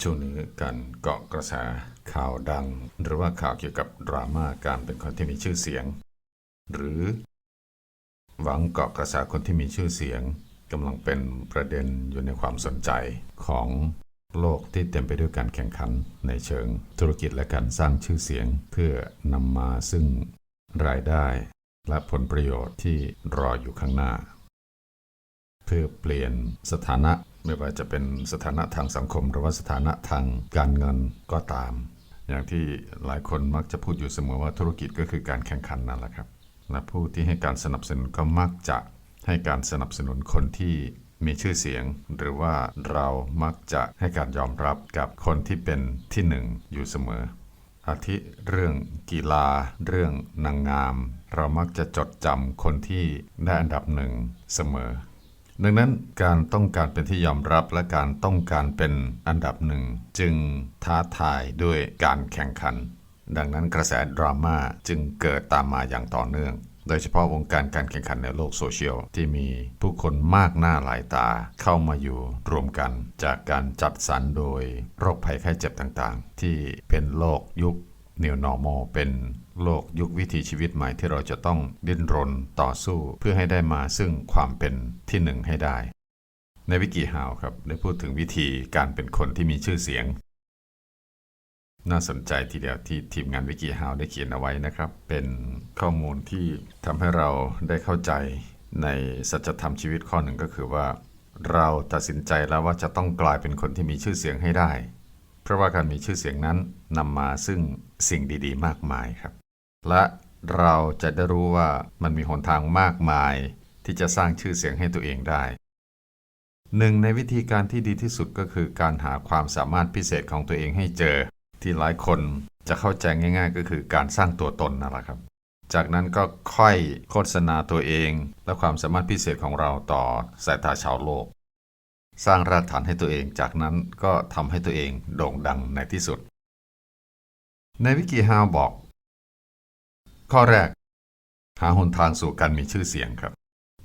ช่วงนี้การเกาะกระแสข่าวดัง หรือว่าข่าวเกี่ยวกับดราม่าการเป็นคนที่มีชื่อเสียง หรือ หวังเกาะกระแสคนที่มีชื่อเสียงกำลังเป็นประเด็นอยู่ในความสนใจของโลกที่เต็มไปด้วยการแข่งขันในเชิงธุรกิจและการสร้างชื่อเสียงเพื่อนำมาซึ่งรายได้และผลประโยชน์ที่รออยู่ข้างหน้า เพื่อเปลี่ยนสถานะไม่ว่าจะเป็นสถานะทางสังคม หรือว่าสถานะทางการเงินก็ตาม อย่างที่หลายคนมักจะพูดอยู่เสมอว่าธุรกิจก็คือการแข่งขันนั่นแหละครับ และผู้ที่ให้การสนับสนุนก็มักจะให้การสนับสนุนคนที่มีชื่อเสียง หรือว่าเรามักจะให้การยอมรับกับคนที่เป็นที่หนึ่งอยู่เสมอ อาทิเรื่องกีฬา เรื่องนางงาม เรามักจะจดจำคนที่ได้อันดับหนึ่งเสมอ ดังนั้นการต้องการเป็นที่ยอมรับและการต้องการเป็นอันดับหนึ่ง จึงท้าทายด้วยการแข่งขัน ดังนั้นกระแสดราม่าจึงเกิดตามมาอย่างต่อเนื่อง โดยเฉพาะวงการการแข่งขันในโลกโซเชียลที่มีผู้คนมากหน้าหลายตาเข้ามาอยู่รวมกันจากการจัดสรรโดยโรคภัยไข้เจ็บต่างๆ ที่เป็นโลกยุค New Normal เป็นโลกยุควิถีชีวิตใหม่ที่เราจะต้องดิ้นรนต่อสู้เพื่อให้ได้มาซึ่งความเป็นที่หนึ่งให้ได้ ในวิกิฮาวครับได้พูดถึงวิธีการเป็นคนที่มีชื่อเสียง น่าสนใจทีเดียวที่ทีมงานวิกิฮาวได้เขียนเอาไว้นะครับ เป็นข้อมูลที่ทำให้เราได้เข้าใจในสัจธรรมชีวิตข้อหนึ่งก็คือว่า เราตัดสินใจแล้วว่าจะต้องกลายเป็นคนที่มีชื่อเสียงให้ได้ เพราะว่าการมีชื่อเสียงนั้นนำมาซึ่งสิ่งดีๆ มากมายครับ และเราจะได้รู้ว่ามันมีหนทางมากมาย ที่จะสร้างชื่อเสียงให้ตัวเองได้หนึ่งในวิธีการที่ดีที่สุดก็คือการหาความสามารถพิเศษของตัวเองให้เจอ ที่หลายคนจะเข้าใจง่าย ๆ ก็คือการสร้างตัวตนนั่นแหละครับ จากนั้นก็ค่อยโฆษณาตัวเอง และความสามารถพิเศษของเราต่อสายตาชาวโลก สร้างรากฐานให้ตัวเอง จากนั้นก็ทำให้ตัวเองโด่งดังในที่สุด ในวิกิฮาวบอก ข้อแรก หาหนทางสู่การมีชื่อเสียงครับ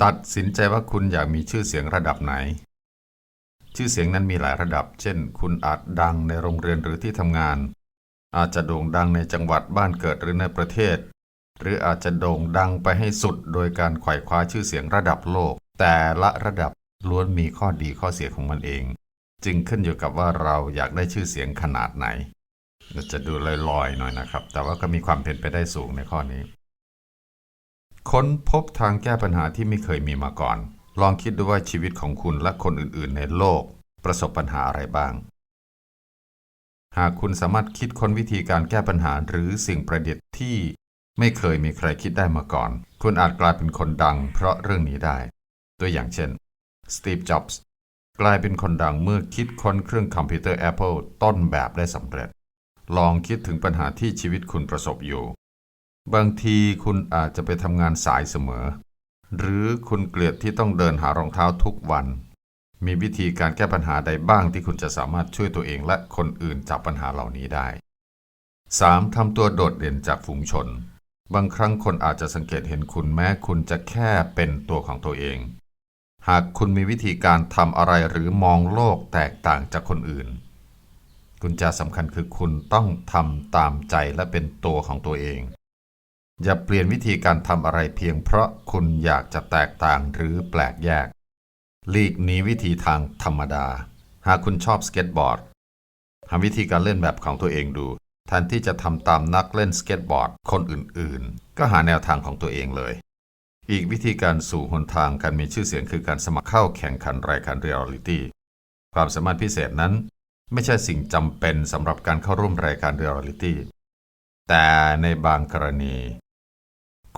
ตัดสินใจว่าคุณอยากมีชื่อเสียงระดับไหน ชื่อเสียงนั้นมีหลายระดับ เช่น คุณอาจดังในโรงเรียนหรือที่ทำงาน อาจจะโด่งดังในจังหวัดบ้านเกิดหรือในประเทศ หรืออาจจะโด่งดังไปให้สุดโดยการไขว่คว้าชื่อเสียงระดับโลก แต่ละระดับ ล้วนมีข้อดีข้อเสียของมันเอง จึงขึ้นอยู่กับว่าเราอยากได้ชื่อเสียงขนาดไหนเราจะดูลอยๆหน่อยนะครับ แต่ว่าก็มีความเป็นไปได้สูงในข้อนี้ ค้นพบทางแก้ปัญหาที่ไม่เคยมีมาก่อน ลองคิดดูว่าชีวิตของคุณและคนอื่นๆ ในโลก ประสบปัญหาอะไรบ้าง หากคุณสามารถคิดค้นวิธีการแก้ปัญหาหรือสิ่งประดิษฐ์ที่ไม่เคยมีใครคิดได้มาก่อน คุณอาจกลายเป็นคนดัง เพราะเรื่องนี้ได้ ตัวอย่างเช่น สตีฟ จ็อบส์ กลายเป็นคนดังเมื่อคิดค้นเครื่องคอมพิวเตอร์ Apple ต้นแบบได้สำเร็จ ลองคิดถึงปัญหาที่ชีวิตคุณประสบอยู่ บางทีคุณอาจจะไปทำงานสายเสมอ หรือคุณเกลียดที่ต้องเดินหารองเท้าทุกวัน มีวิธีการแก้ปัญหาใดบ้างที่คุณจะสามารถช่วยตัวเองและคนอื่นจากปัญหาเหล่านี้ได้ 3. ทำตัวโดดเด่นจากฝูงชน บางครั้งคนอาจจะสังเกตเห็นคุณแม้คุณจะแค่เป็นตัวของตัวเอง หากคุณมีวิธีการทำอะไรหรือมองโลกแตกต่างจากคนอื่น กุญแจสำคัญคือคุณต้องทำตามใจและเป็นตัวของตัวเอง อย่าเปลี่ยนวิธีการทำอะไรเพียงเพราะคุณอยากจะแตกต่างหรือแปลกแยก หลีกหนีวิธีทางธรรมดา หากคุณชอบสเก็ตบอร์ดหาวิธีการเล่นแบบของตัวเองดูแทนที่จะทำตามนักเล่นสเก็ตบอร์ดคนอื่นๆ ก็หาแนวทางของตัวเองเลย อีกวิธีการสู่หนทางการมีชื่อเสียงคือการสมัครเข้าแข่งขันรายการเรียลลิตี้ความสามารถพิเศษนั้น ไม่ใช่สิ่งจำเป็นสำหรับการเข้าร่วมรายการเรียลลิตี้แต่ในบางกรณี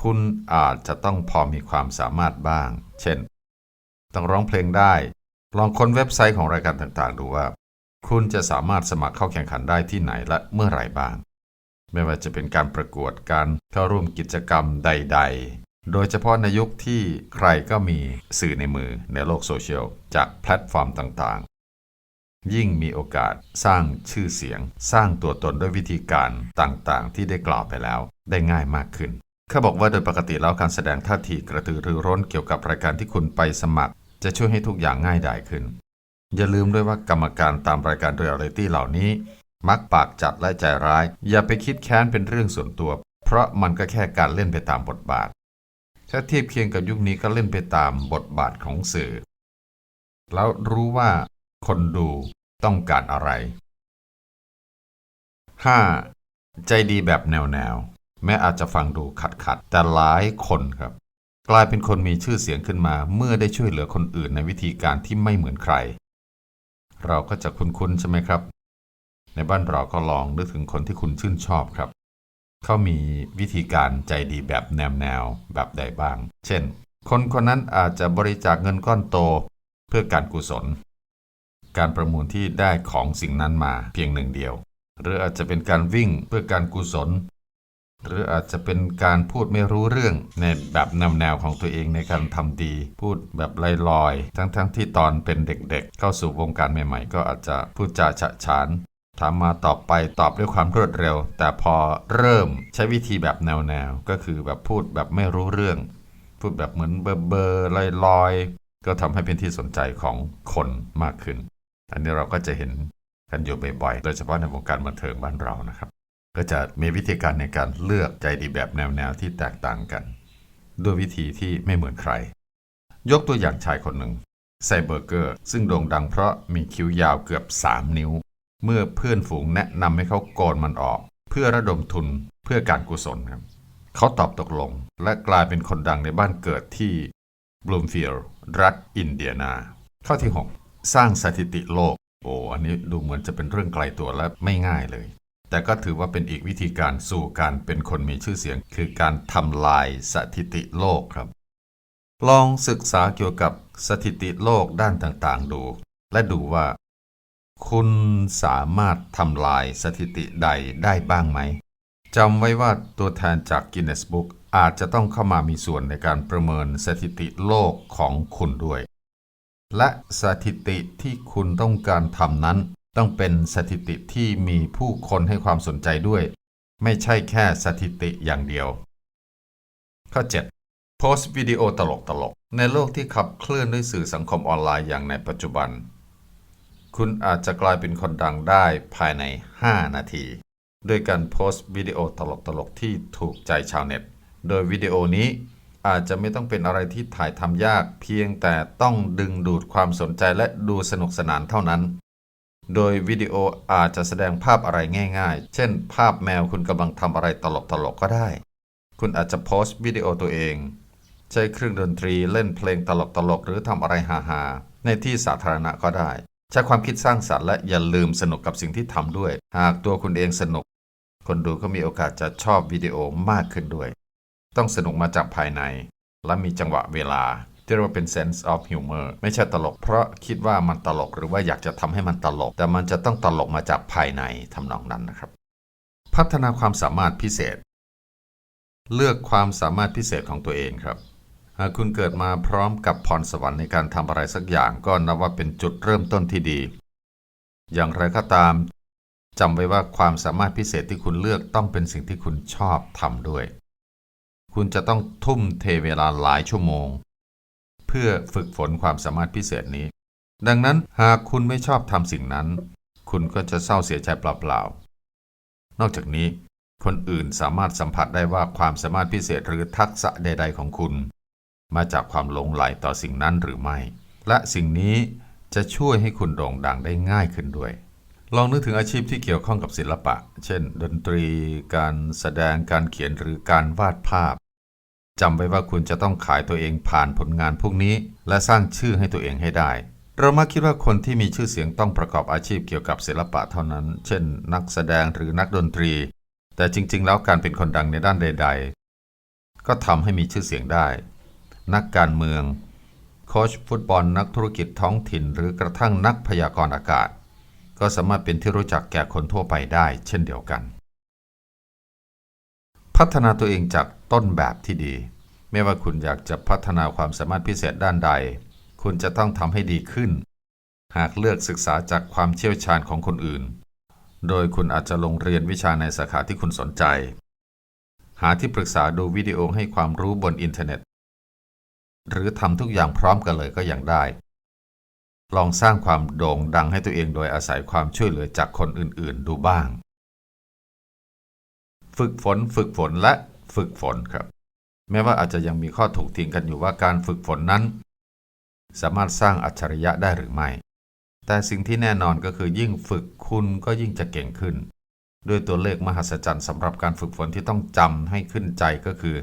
คุณอาจจะต้องพอมีความสามารถบ้าง เช่น ต้องร้องเพลงได้ ลองค้นเว็บไซต์ของรายการต่างๆ ดูว่า คุณจะสามารถสมัครเข้าแข่งขันได้ที่ไหนและเมื่อไหร่บ้าง ไม่ว่าจะเป็นการประกวดการเข้าร่วมกิจกรรมใดๆ โดยเฉพาะในยุคที่ใครก็มีสื่อในมือในโลกโซเชียลจากแพลตฟอร์มต่างๆ ยิ่งมีโอกาสสร้างชื่อเสียง สร้างตัวตนด้วยวิธีการต่างๆ ที่ได้กล่าวไปแล้วได้ง่ายมากขึ้นเขาบอกว่าโดยปกติแล้วการแสดงท่าทีกระตือรือร้นเกี่ยวกับรายการที่คุณไปสมัคร จะช่วยให้ทุกอย่างง่ายดายขึ้น อย่าลืมด้วยว่ากรรมการตามรายการเรียลลิตี้เหล่านี้ มักปากจัดและใจร้าย อย่าไปคิดแค้นเป็นเรื่องส่วนตัว เพราะมันก็แค่การเล่นไปตามบทบาท ถ้าเทียบเคียงกับยุคนี้ก็เล่นไปตามบทบาทของสื่อ แล้วรู้ว่าคนดูต้องการอะไร 5. ใจดีแบบแนวแนวๆแม้อาจจะฟังดูขัดขัดแต่หลายคนครับ กลายเป็นคนมีชื่อเสียงขึ้นมา เมื่อได้ช่วยเหลือคนอื่นในวิธีการที่ไม่เหมือนใคร เราก็จะคุ้นๆใช่ไหมครับ ในบ้านเราก็ลองนึกถึงคนที่คุณชื่นชอบครับ เขามีวิธีการใจดีแบบแนวแนวแบบใดบ้าง เช่น คนคนนั้นอาจจะบริจาคเงินก้อนโตเพื่อการกุศล การประมูลที่ได้ของสิ่งนั้นมาเพียงหนึ่งเดียว หรืออาจจะเป็นการวิ่งเพื่อการกุศล หรืออาจจะเป็นการพูดไม่รู้เรื่องในแบบแนวแนวของตัวเองในการทำดี พูดแบบลอยๆ ทั้งๆทที่ตอนเป็นเด็กๆ เข้าสู่วงการใหม่ ๆ ก็อาจจะพูดจาฉะฉาน ถามมาตอบไปตอบด้วยความรวดเร็ว แต่พอเริ่มใช้วิธีแบบแนวแนวๆก็คือแบบพูดแบบไม่รู้เรื่อง พูดแบบเหมือนเบอร์เบอร์ลอยๆก็ทำให้เป็นที่สนใจของคนมากขึ้น อันนี้เราก็จะเห็นกันอยู่บ่อยๆ โดยเฉพาะในวงการบันเทิงบ้านเรานะครับ ก็จะมีวิธีการในการเลือกใจดีแบบแนวๆที่แตกต่างกัน ด้วยวิธีที่ไม่เหมือนใคร ยกตัวอย่างชายคนหนึ่งไซเบอร์เกอร์ ซึ่งโด่งดังเพราะมีคิ้วยาวเกือบ 3 นิ้ว เมื่อเพื่อนฝูงแนะนำให้เขาโกนมันออก เพื่อระดมทุนเพื่อการกุศลครับเขาตอบตกลง และกลายเป็นคนดังในบ้านเกิดที่บลูมฟิลด์รัฐอินเดียนา ข้อที่ 6 สร้างสถิติโลก โอ้อันนี้ดูเหมือนจะเป็นเรื่องไกลตัวและไม่ง่ายเลย แต่ก็ถือว่าเป็นอีกวิธีการสู่การเป็นคนมีชื่อเสียง คือการทำลายสถิติโลกครับ ลองศึกษาเกี่ยวกับสถิติโลกด้านต่างๆดู และดูว่า คุณสามารถทำลายสถิติใดได้บ้างไหมจำไว้ว่าตัวแทนจาก Guinness Book อาจจะต้องเข้ามามีส่วนในการประเมินสถิติโลกของคุณด้วย และสถิติที่คุณต้องการทำนั้น ต้องเป็นสถิติที่มีผู้คนให้ความสนใจด้วย ไม่ใช่แค่สถิติอย่างเดียว ข้อ 7 โพสต์วิดีโอตลกๆในโลกที่ขับเคลื่อนด้วยสื่อสังคมออนไลน์อย่างในปัจจุบัน คุณอาจจะกลายเป็นคนดังได้ภายใน 5 นาที ด้วยการโพสต์วิดีโอตลกๆที่ถูกใจชาวเน็ต โดยวิดีโอนี้อาจจะไม่ต้องเป็นอะไรที่ถ่ายทำยากเพียงแต่ต้องดึงดูดความสนใจและดูสนุกสนานเท่านั้น โดยวิดีโออาจจะแสดงภาพอะไรง่ายๆ เช่น ภาพแมวคุณกำลังทำอะไรตลกๆก็ได้ คุณอาจจะโพสต์วิดีโอตัวเอง ใช้เครื่องดนตรีเล่นเพลงตลกๆหรือทำอะไรฮาๆในที่สาธารณะก็ได้ ใช้ความคิดสร้างสรรค์และอย่าลืมสนุกกับสิ่งที่ทำด้วย หากตัวคุณเองสนุก คนดูก็มีโอกาสจะชอบวิดีโอมากขึ้นด้วย ต้องสนุกมาจากภายใน และมีจังหวะเวลาที่เรียกว่าเป็น sense of humor ไม่ใช่ตลก เพราะคิดว่ามันตลกหรือว่าอยากจะทำให้มันตลก แต่มันจะต้องตลกมาจากภายในทำนองนั้นนะครับ พัฒนาความสามารถพิเศษ เลือกความสามารถพิเศษของตัวเองครับ หากคุณเกิดมาพร้อมกับพรสวรรค์ในการทำอะไรสักอย่างก็นับว่าเป็นจุดเริ่มต้นที่ดี อย่างไรก็ตามจำไว้ว่าความสามารถพิเศษที่คุณเลือกต้องเป็นสิ่งที่คุณชอบทำด้วย คุณจะต้องทุ่มเทเวลาหลายชั่วโมง เพื่อฝึกฝนความสามารถพิเศษนี้ ดังนั้นหากคุณไม่ชอบทำสิ่งนั้น คุณก็จะเศร้าเสียใจเปล่าๆ นอกจากนี้คนอื่นสามารถสัมผัสได้ว่าความสามารถพิเศษหรือทักษะใด ๆ ของคุณ มาจากความหลงไหลต่อสิ่งนั้นหรือไม่ และสิ่งนี้จะช่วยให้คุณโด่งดังได้ง่ายขึ้นด้วย ลองนึกถึงอาชีพที่เกี่ยวข้องกับศิลปะ เช่น ดนตรี การแสดง การเขียนหรือการวาดภาพจำไว้ว่าคุณจะต้องขายตัวเองผ่านผลงานพวกนี้ และสร้างชื่อให้ตัวเองให้ได้ เรามักคิดว่าคนที่มีชื่อเสียงต้องประกอบอาชีพเกี่ยวกับศิลปะเท่านั้น เช่น นักแสดงหรือนักดนตรี แต่จริง ๆ แล้วการเป็นคนดังในด้านใด ๆ ก็ทำให้มีชื่อเสียงได้ นักการเมือง โค้ชฟุตบอลนักธุรกิจท้องถิ่น หรือกระทั่งนักพยากรณ์อากาศ ก็สามารถเป็นที่รู้จักแก่คนทั่วไปได้เช่นเดียวกัน พัฒนาตัวเองจากต้นแบบที่ดี ไม่ว่าคุณอยากจะพัฒนาความสามารถพิเศษด้านใด คุณจะต้องทำให้ดีขึ้น หากเลือกศึกษาจากความเชี่ยวชาญของคนอื่น โดยคุณอาจจะลงเรียนวิชาในสาขาที่คุณสนใจหาที่ปรึกษาดูวิดีโอให้ความรู้บนอินเทอร์เน็ต หรือทำทุกอย่างพร้อมกันเลยก็ยังได้ ลองสร้างความโด่งดังให้ตัวเองโดยอาศัยความช่วยเหลือจากคนอื่นๆ ดูบ้าง ฝึกฝนฝึกฝนและฝึกฝนครับ แม้ว่าอาจจะยังมีข้อถกเถียงกันอยู่ว่าการฝึกฝนนั้น สามารถสร้างอัจฉริยะได้หรือไม่ แต่สิ่งที่แน่นอนก็คือยิ่งฝึกคุณก็ยิ่งจะเก่งขึ้น ด้วยตัวเลขมหัศจรรย์สำหรับการฝึกฝนที่ต้องจำให้ขึ้นใจก็คือ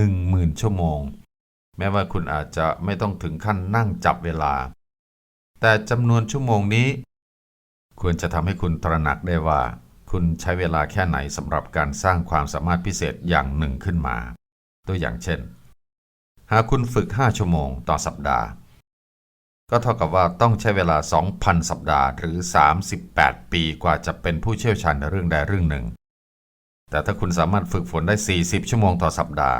10,000 ชั่วโมง แม้ว่าคุณอาจจะไม่ต้องถึงขั้นนั่งจับเวลา แต่จำนวนชั่วโมงนี้ ควรจะทำให้คุณตระหนักได้ว่า คุณใช้เวลาแค่ไหนสำหรับการสร้างความสามารถพิเศษอย่างหนึ่งขึ้นมา ตัวอย่างเช่น หากคุณฝึก 5 ชั่วโมงต่อสัปดาห์ ก็เท่ากับว่าต้องใช้เวลา 2,000 สัปดาห์ หรือ 38 ปีกว่าจะเป็นผู้เชี่ยวชาญในเรื่องใดเรื่องหนึ่ง แต่ถ้าคุณสามารถฝึกฝนได้ 40 ชั่วโมงต่อสัปดาห์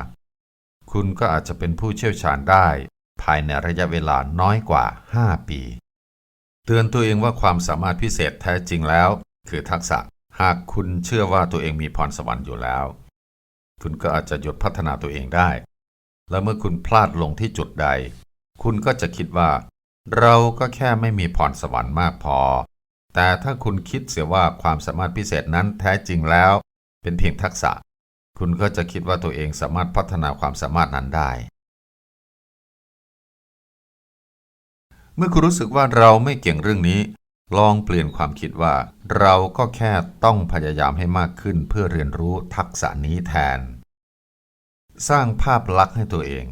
คุณก็อาจจะเป็นผู้เชี่ยวชาญได้ ภายในระยะเวลาน้อยกว่า 5 ปี เตือนตัวเองว่าความสามารถพิเศษแท้จริงแล้ว คือทักษะหากคุณเชื่อว่าตัวเองมีพรสวรรค์อยู่แล้ว คุณก็อาจจะหยุดพัฒนาตัวเองได้ แล้วเมื่อคุณพลาดลงที่จุดใด คุณก็จะคิดว่า เราก็แค่ไม่มีพรสวรรค์มากพอ แต่ถ้าคุณคิดเสียว่าความสามารถพิเศษนั้นแท้จริงแล้ว เป็นเพียงทักษะ คุณก็จะคิดว่าตัวเองสามารถพัฒนาความสามารถนั้นได้ เมื่อคุณรู้สึกว่าเราไม่เก่งเรื่องนี้ ลองเปลี่ยนความคิดว่า เราก็แค่ต้องพยายามให้มากขึ้นเพื่อเรียนรู้ทักษะนี้แทน สร้างภาพลักษณ์ให้ตัวเอง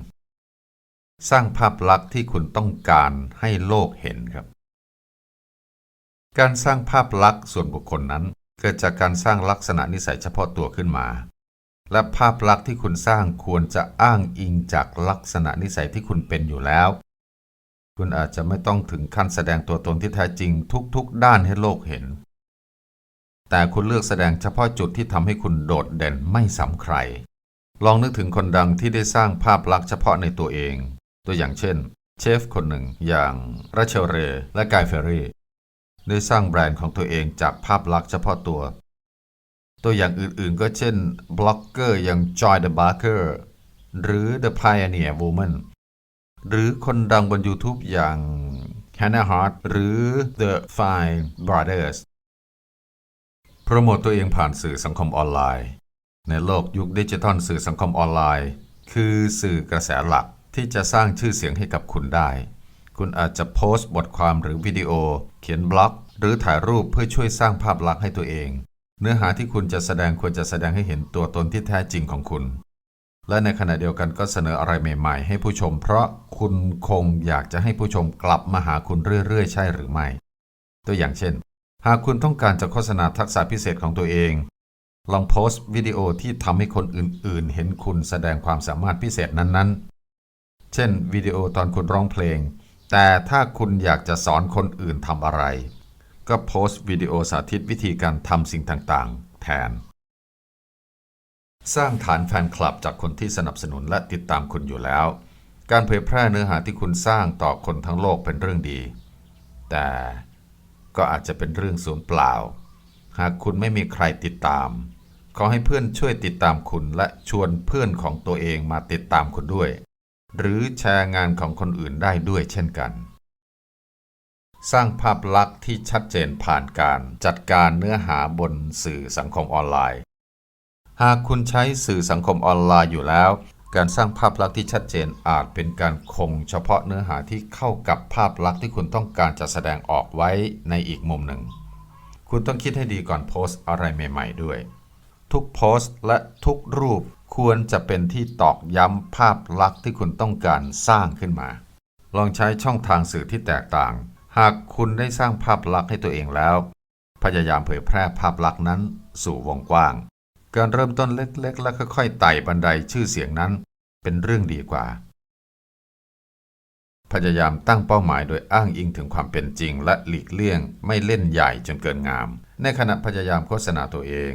สร้างภาพลักษณ์ที่คุณต้องการให้โลกเห็นครับ การสร้างภาพลักษณ์ส่วนบุคคลนั้น เกิดจากการสร้างลักษณะนิสัยเฉพาะตัวขึ้นมา และภาพลักษณ์ที่คุณสร้างควรจะอ้างอิงจากลักษณะนิสัยที่คุณเป็นอยู่แล้ว คุณอาจจะไม่ต้องถึงขั้นแสดงตัวตนที่แท้จริงทุกๆ ด้านให้โลกเห็น แต่คุณเลือกแสดงเฉพาะจุดที่ทำให้คุณโดดเด่นไม่ซ้ำใคร ลองนึกถึงคนดังที่ได้สร้างภาพลักษณ์เฉพาะในตัวเอง ตัวอย่างเช่น เชฟคนหนึ่งอย่างราเชลเรย์และกายเฟรรี่ได้สร้างแบรนด์ของตัวเองจากภาพลักษณ์เฉพาะตัว ตัวอย่างอื่นๆ ก็เช่นบล็อกเกอร์อย่าง Joy the Barker หรือ The Pioneer Woman หรือคนดังบน YouTube อย่าง Hannah Hart หรือ The Fine Brothers โปรโมตตัวเองผ่านสื่อสังคมออนไลน์ ในโลกยุคดิจิทัลสื่อสังคมออนไลน์ คือสื่อกระแสหลักที่จะสร้างชื่อเสียงให้กับคุณได้ คุณอาจจะโพสต์บทความหรือวิดีโอ เขียนบล็อก หรือถ่ายรูปเพื่อช่วยสร้างภาพลักษณ์ให้ตัวเอง เนื้อหาที่คุณจะแสดงควรจะแสดงให้เห็นตัวตนที่แท้จริงของคุณ และในขณะเดียวกันก็เสนออะไรใหม่ ๆ ให้ผู้ชม เพราะคุณคงอยากจะให้ผู้ชมกลับมาหาคุณเรื่อยๆ ใช่หรือไม่ ตัวอย่างเช่น หากคุณต้องการจะโฆษณาทักษะพิเศษของตัวเอง ลองโพสต์วิดีโอที่ทำให้คนอื่นๆ เห็นคุณแสดงความสามารถพิเศษนั้นๆ เช่นวิดีโอตอนคุณร้องเพลง แต่ถ้าคุณอยากจะสอนคนอื่นทำอะไร ก็โพสต์วิดีโอสาธิตวิธีการทำสิ่งต่างๆ แทน สร้างฐานแฟนคลับจากคนที่สนับสนุนและติดตามคุณอยู่แล้ว การเผยแพร่เนื้อหาที่คุณสร้างต่อคนทั้งโลกเป็นเรื่องดี แต่ก็อาจจะเป็นเรื่องสูญเปล่า หากคุณไม่มีใครติดตาม ขอให้เพื่อนช่วยติดตามคุณและชวนเพื่อนของตัวเองมาติดตามคุณด้วย หรือแชร์งานของคนอื่นได้ด้วยเช่นกัน สร้างภาพลักษณ์ที่ชัดเจนผ่านการจัดการเนื้อหาบนสื่อสังคมออนไลน์ หากคุณใช้สื่อสังคมออนไลน์อยู่แล้ว การสร้างภาพลักษณ์ที่ชัดเจนอาจเป็นการคงเฉพาะเนื้อหาที่เข้ากับภาพลักษณ์ที่คุณต้องการจะแสดงออกไว้ในอีกมุมหนึ่ง คุณต้องคิดให้ดีก่อนโพสต์อะไรใหม่ ๆ ด้วย ทุกโพสต์และทุกรูปควรจะเป็นที่ตอกย้ำภาพลักษณ์ที่คุณต้องการสร้างขึ้นมา ลองใช้ช่องทางสื่อที่แตกต่าง หากคุณได้สร้างภาพลักษณ์ให้ตัวเองแล้ว พยายามเผยแพร่ภาพลักษณ์นั้นสู่วงกว้าง การเริ่มต้นเล็กๆ และค่อยๆไต่บันไดชื่อเสียงนั้น เป็นเรื่องดีกว่า พยายามตั้งเป้าหมายโดยอ้างอิงถึงความเป็นจริง และหลีกเลี่ยงไม่เล่นใหญ่จนเกินงาม ในขณะพยายามโฆษณาตัวเอง